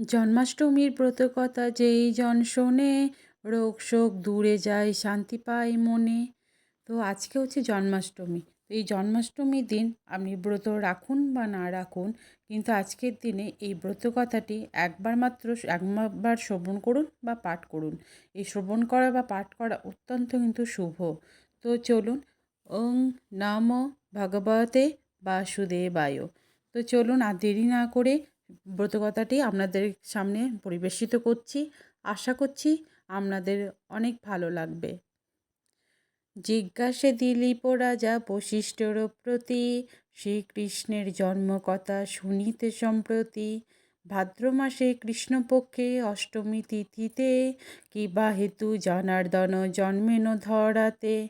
জন্মাষ্টমীর ব্রতকথা যেই জন শোনে, রোগ শোক দূরে যায়, শান্তি পায় মনে। তো আজকে হচ্ছে জন্মাষ্টমী। তো এই জন্মাষ্টমীর দিন আপনি ব্রত রাখুন বা না রাখুন, কিন্তু আজকের দিনে এই ব্রত কথাটি একবার মাত্র একবার শ্রবণ করুন বা পাঠ করুন। এই শ্রবণ করা বা পাঠ করা অত্যন্ত কিন্তু শুভ। তো চলুন, ওং নম ভগবতে বাসুদেবায়। তো চলুন আর দেরি না করে ব্রতকথাটি আপনাদের সামনে পরিবেশিত করছি। আশা করছি আপনাদের অনেক ভালো লাগবে। জিজ্ঞাসে দিলীপ রাজা বশিষ্ঠর প্রতি, শ্রীকৃষ্ণের জন্মকথা শুনিতে সম্প্রতি। ভাদ্র মাসে কৃষ্ণপক্ষে অষ্টমী তিথিতে, কিবা হেতু জনার্দন জন্মেন ধরাতে।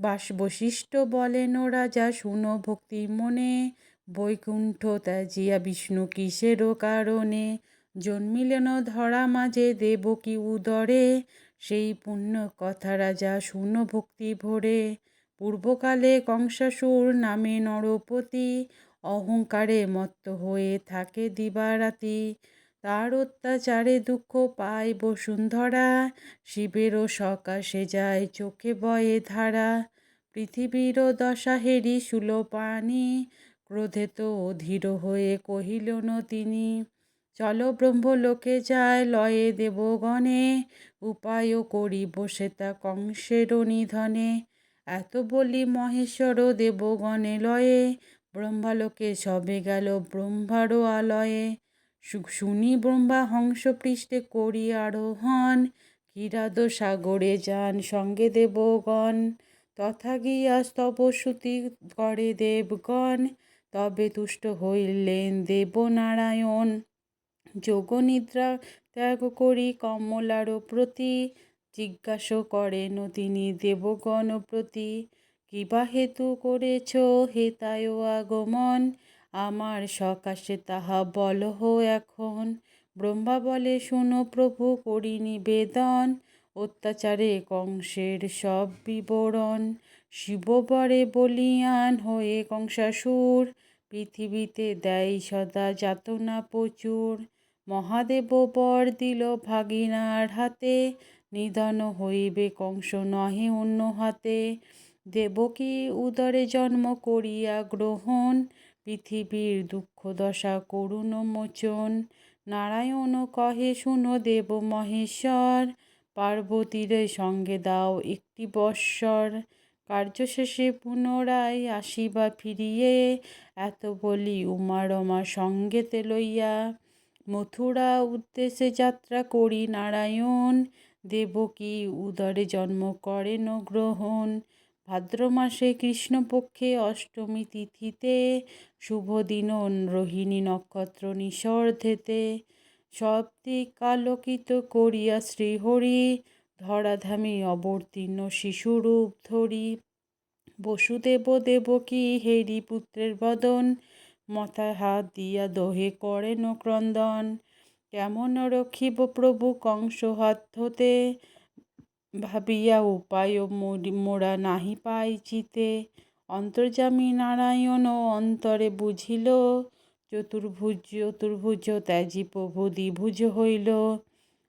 বাস বশিষ্ঠ বলেন রাজা শুনো ভক্তি মনে বৈকুণ্ঠ ত্যাজিয়া বিষ্ণু কিসেরও কারণে? জন্মিলেন ধরা মাঝে দেবকী উদরে? সেই পুণ্য কথা রাজা শুনো ভক্তি ভরে। পূর্বকালে কংসাসুর নামে নরপতি, অহংকারে মত্ত হয়ে থাকে দিবারাতি। তার অত্যাচারে দুঃখ পায় বসুন্ধরা শিবেরও সকাশে যায় চোখে বয়ে ধারা। পৃথিবীরও দশা হেরি সুলোপানি ক্রোধে তো অধীর হয়ে কহিলেন তিনি, চলো ব্রহ্মলোকে যায় লয়ে দেবগণে করি বসে তা কংসের নিধনে। এত বলি মহেশ্বর দেবগণে লয়ে, ব্রহ্মালোকে সবে গেল ব্রহ্মারও আলয়ে। শুনি ব্রহ্মা হংস পৃষ্ঠে করি আরোহণ কিরাদ সাগরে যান সঙ্গে দেবগণ। তথা গিয়া স্তবশ্রুতি করে দেবগণ তবে তুষ্ট হইলেন দেবনারায়ণ। যোগনিদ্রা ত্যাগ করি কমলার প্রতি। জিজ্ঞাস করেন, তিনি দেবগণ প্রতি? কিবা হেতু করেছ হেতায় আগমন? আমার সকাশে তাহা বলহ এখন। ব্রহ্মা বলে, শোনো প্রভু, করি নিবেদন। অত্যাচারে কংসের সব বিবরণ। শিববরে বলিয়ান হয়ে কংসাসুর। পৃথিবীতে দেয় সদা যাতনা প্রচুর। মহাদেব বর দিল ভাগিনার হাতে, নিধন হইবে কংস নহে অন্য হাতে। দেবকী উদরে জন্ম করিয়া গ্রহণ, পৃথিবীর দুঃখ দশা করুণ মোচন। নারায়ণ কহে, শুনো দেব মহেশ্বর পার্বতীর সঙ্গে দাও একটি বৎসর। কার্য শেষে পুনরায় আসিবা ফিরিয়ে, এত বলি উমা রমা সঙ্গেতে লইয়া। মথুরা উদ্দেশ্যে যাত্রা করি নারায়ণ দেবকী উদরে জন্ম করেন গ্রহণ। ভাদ্র মাসে কৃষ্ণপক্ষে অষ্টমী তিথিতে, শুভ দিন রোহিণী নক্ষত্র নিঃসর্ধেতে। সব দিক আলোকিত করিয়া শ্রীহরি ধরাধামে অবতীর্ণ শিশুরূপ ধরি। বসুদেব দেবকী হেরি পুত্রের বদন মাথায় হাত দিয়া দহে করেন ক্রন্দন। কেমন রক্ষিব প্রভু কংস হাত হতে ভাবিয়া উপায় মোরা নাহি পাই চিতে। অন্তর্যামী নারায়ণ অন্তরে বুঝিল, চতুর্ভুজ চতুর্ভুজ ত্যাজি প্রভু দ্বিভুজ হইল।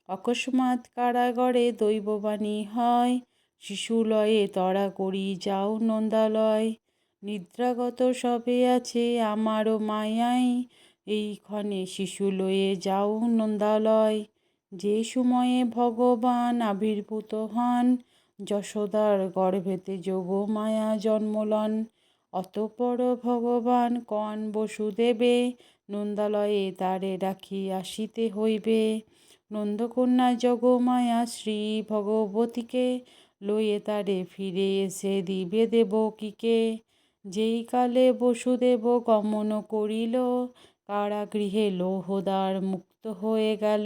অকস্মাৎ কারাগরে দৈববাণী হয়। শিশুলয়ে তরা করি যাও নন্দালয়। নিদ্রাগত সবে আছে আমারও মায়াই। এইক্ষণে শিশু লয়ে যাও নন্দালয়। যে সময়ে ভগবান আবির্ভূত হন, যশোদার গর্ভেতে যোগ মায়া জন্মলন। অতপর ভগবান কন বসুদেবে, নন্দালয়ে তারে রাখি আসিতে হইবে। নন্দকন্যা জগমায়া শ্রী ভগবতীকে লয়ে তারে ফিরে এসে দিবে দেবকীকে। যেই কালে বসুদেব গমন করিল, কারাগৃহে লৌহদ্বার মুক্ত হয়ে গেল।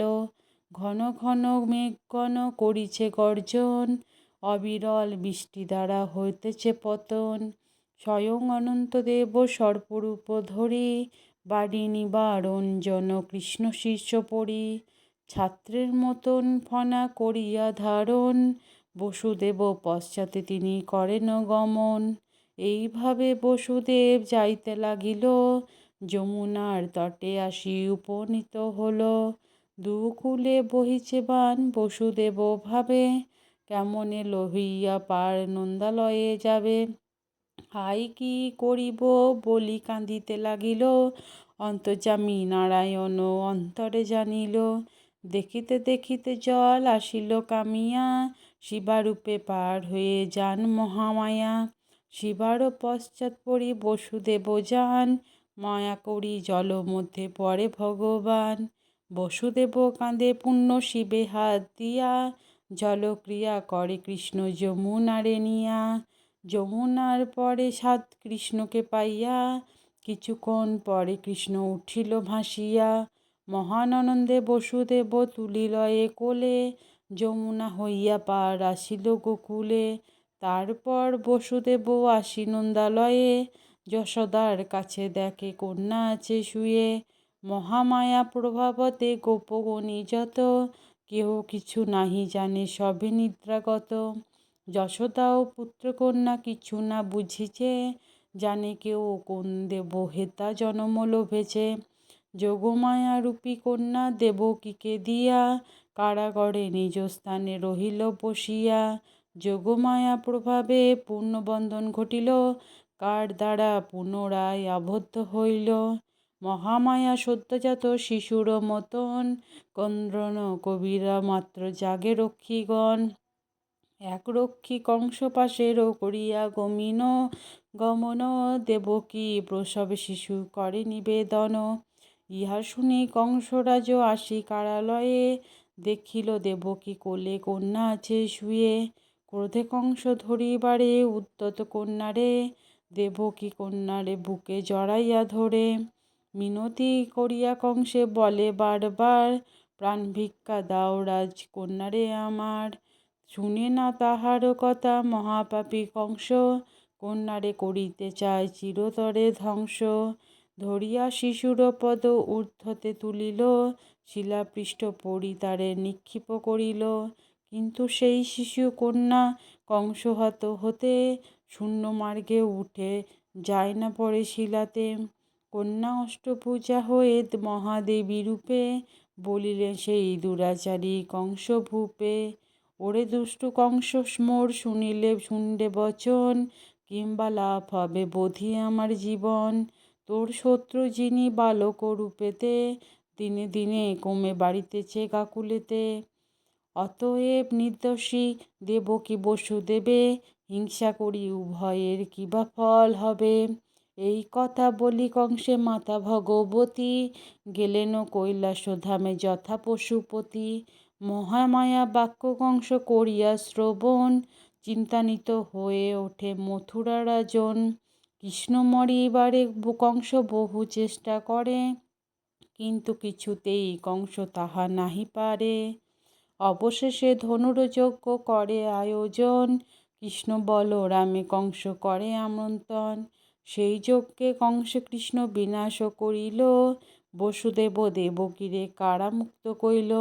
ঘন ঘন মেঘগণ করিছে গর্জন, অবিরল বৃষ্টি দ্বারা হইতেছে পতন। স্বয়ং অনন্তদেব সর্পরূপ ধরি বাড়ি নিবারণ জন কৃষ্ণ শীর্ষ পড়ি। ছাত্রের মতন ফনা করিয়া ধারণ, বসুদেব পশ্চাতে তিনি করেন গমন। এইভাবে বসুদেব যাইতে লাগিল, যমুনার তটে আসি উপনীত হল। দুকুলে বহিছে বান, বসুদেব ভাবে, কেমনে লহিয়া পার নন্দালয়ে যাবে। হাই কি করিব বলি কাঁদিতে লাগিল, অন্তর্যামী নারায়ণ অন্তরে জানিল দেখিতে দেখিতে জল আসিল কামিয়া, শিবারূপে পার হয়ে যান মহামায়া। শিবারও পশ্চাৎ পড়ি বসুদেব যান, মায়া করি জল মধ্যে পড়ে ভগবান। বসুদেব কাঁদে পুণ্য শিবে হাত দিয়া জলক্রিয়া করে কৃষ্ণ যমুনারে নিয়া। যমুনার পরে সাত কৃষ্ণকে পাইয়া, কিছুক্ষণ পরে কৃষ্ণ উঠিল ভাসিয়া। মহান আনন্দে বসুদেব তুলিলয়ে কোলে, যমুনা হইয়া পার আসিল গোকুলে। তারপর বসুদেব আসি নন্দালয়ে, যশোদার কাছে দেখে কন্যা আছে শুয়ে। মহামায়া প্রভাবতে গোপগণী যত কেহ কিছু নাহি জানে সবে নিদ্রাগত। যশোদাও পুত্রকন্যা কিছু না বুঝিছে, জানে কেউ কোন দেব হেতা জনম লোভেছে। যোগমায়া রূপী কন্যা দেবকীকে দিয়া কারাগরে নিজ স্থানে রহিল বসিয়া। যোগমায়া প্রভাবে পূর্ণবন্ধন ঘটিল, কার দ্বারা পুনরায় আবদ্ধ হইল? মহামায়া সদ্যজাত শিশুর মতন কন্দ্রন কবিরা মাত্র জাগে রক্ষীগণ। এক রক্ষী কংস পাশেরও করিয়া গমিন গমন, দেবকী প্রসব শিশু করে নিবেদন। ইহা শুনি কংসরাজ আসি কারালয়ে। দেখিল দেবকী কোলে কন্যা আছে শুয়ে। ক্রোধে কংস ধরিবারে উদ্যত কন্যারে। দেবকী কন্যারে বুকে জড়াইয়া ধরে। মিনতি করিয়া কংসে বলে, বারবার প্রাণ ভিক্ষা দাও রাজ কন্যারে আমার। শুনে না তাহার কথা, মহাপাপী কংস। কন্যারে করিতে চায় চিরতরে ধ্বংস। ধরিয়া শিশুর পদ ঊর্ধ্বতে তুলিল শিলাপৃষ্ঠ পড়ি তারে নিক্ষিপ করিল। কিন্তু সেই শিশু কন্যা কংসহত হতে শূন্য মার্গে উঠে যায় না পরে শিলাতে। কন্যা অষ্টপূজা হয়ে মহাদেবী রূপে বলিলেন সেই দুরাচারী কংস ভূপে ওরে দুষ্টু কংস মোর শুনিলে শুনলে বচন, কিংবা লাভ হবে বোধি আমার জীবন। তোর শত্রু যিনি বালক রূপেতে, দিনে দিনে কমে বাড়িতেছে কাকুলেতে অতএব নির্দোষী দেব কি বসুদেবে হিংসা করি উভয়ের কি বা ফল হবে? এই কথা বলি কংসে মাতা ভগবতী, গেলেন কৈলাস ধামে যথা পশুপতি। মহামায়া বাক্য কংস করিয়া শ্রবণ, চিন্তানিত হয়ে ওঠে মথুরা রাজন কৃষ্ণ মরিবারে কংস বহু চেষ্টা করে, কিন্তু কিছুতেই কংস তাহা নাহি পারে। অবশেষে ধনুরযজ্ঞ করে আয়োজন, কৃষ্ণ বল রামে কংস করে আমন্ত্রণ। সেই যজ্ঞে কংস কৃষ্ণ বিনাশ করিল, বসুদেব দেবকীরে কারামুক্ত কইল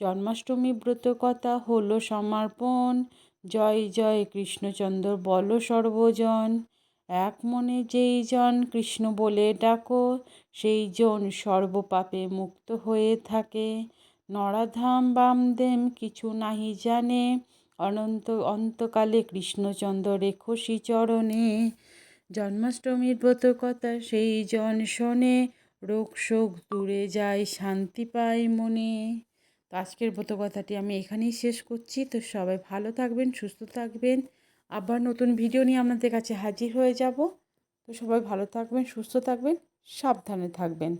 জন্মাষ্টমী ব্রত কথা হলো সমর্পণ, জয় জয় কৃষ্ণচন্দ্র বল সর্বজন। এক মনে যেই জন কৃষ্ণ বলে ডাকো, সেই জন সর্বপাপে মুক্ত হয়ে থাকে। নরাধাম বামদেম কিছু নাহি জানে, অনন্ত অন্তকালে কৃষ্ণচন্দ্র রেখো চরণে। জন্মাষ্টমীর ব্রত কথা সেই জন শোনে, রোগ শোক দূরে যায়, শান্তি পায় মনে। আজকের ব্রত কথাটি আমি এখানেই শেষ করছি। তো সবাই ভালো থাকবেন, সুস্থ থাকবেন। আবার নতুন ভিডিও নিয়ে আপনাদের কাছে হাজির হয়ে যাব। তো সবাই ভালো থাকবেন, সুস্থ থাকবেন, সাবধানে থাকবেন।